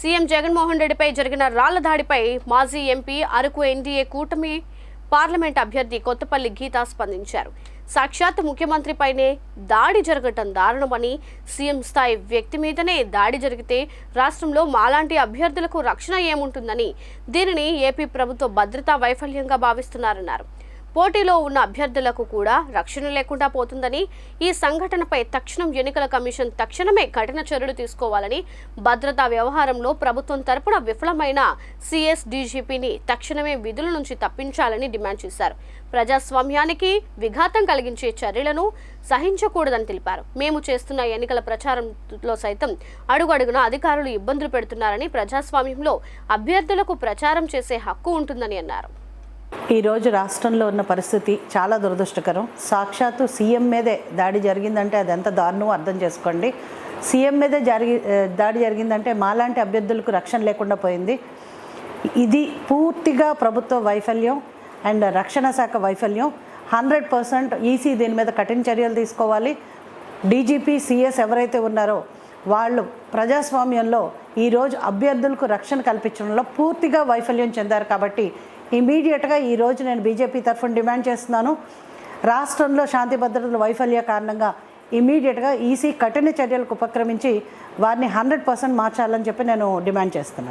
CM Jaganmohan రెడ్డిపై జరిగిన రాళ్ళ దాడిపై మాజీ ఎంపీ అరకు ఎన్డీఏ కూటమి పార్లమెంట్ అభ్యర్థి కొత్తపల్లి గీత స్పందించారు. సాక్షాత్ ముఖ్యమంత్రిపైనే దాడి జరగటం దారుణమని సీఎం స్థాయి వ్యక్తి మీదనే దాడి జరిగితే రాష్ట్రంలో మాలాంటి అభ్యర్థులకు రక్షణ ఏముంటుందని దీనిని ఏపీ ప్రభుత్వ భద్రతా వైఫల్యంగా భావిస్తున్నారన్నారు. పోటీలో ఉన్న అభ్యర్థులకు కూడా రక్షణ లేకుండా పోతుందని ఈ సంఘటనపై తక్షణం ఎన్నికల కమిషన్ తక్షణమే కఠిన చర్యలు తీసుకోవాలని భద్రతా వ్యవహారంలో ప్రభుత్వం తరపున విఫలమైన సిఎస్ డీజీపీని తక్షణమే విధుల నుంచి తప్పించాలని డిమాండ్ చేశారు. ప్రజాస్వామ్యానికి విఘాతం కలిగించే చర్యలను సహించకూడదని తెలిపారు. మేము చేస్తున్న ఎన్నికల ప్రచారంలో సైతం అడుగడుగున అధికారులు ఇబ్బందులు పెడుతున్నారని ప్రజాస్వామ్యంలో అభ్యర్థులకు ప్రచారం చేసే హక్కు ఉంటుందని అన్నారు. ఈరోజు రాష్ట్రంలో ఉన్న పరిస్థితి చాలా దురదృష్టకరం. సాక్షాత్తు సీఎం మీదే దాడి జరిగిందంటే అది ఎంత దారుణమో అర్థం చేసుకోండి. సీఎం మీదే జరిగి దాడి జరిగిందంటే మాలాంటి అభ్యర్థులకు రక్షణ లేకుండా పోయింది. ఇది పూర్తిగా ప్రభుత్వ వైఫల్యం అండ్ రక్షణ శాఖ వైఫల్యం. హండ్రెడ్ పర్సెంట్ ఈసీ దీని మీద కఠిన చర్యలు తీసుకోవాలి. డీజీపీ సిఎస్ ఎవరైతే ఉన్నారో వాళ్ళు ప్రజాస్వామ్యంలో ఈరోజు అభ్యర్థులకు రక్షణ కల్పించడంలో పూర్తిగా వైఫల్యం చెందారు కాబట్టి ఇమీడియట్గా ఈరోజు నేను బీజేపీ తరఫున డిమాండ్ చేస్తున్నాను. రాష్ట్రంలో శాంతి భద్రతల వైఫల్య కారణంగా ఇమీడియట్గా ఈసీ కఠిన చర్యలకు ఉపక్రమించి వారిని హండ్రెడ్ పర్సెంట్ మార్చాలని చెప్పి నేను డిమాండ్ చేస్తున్నాను.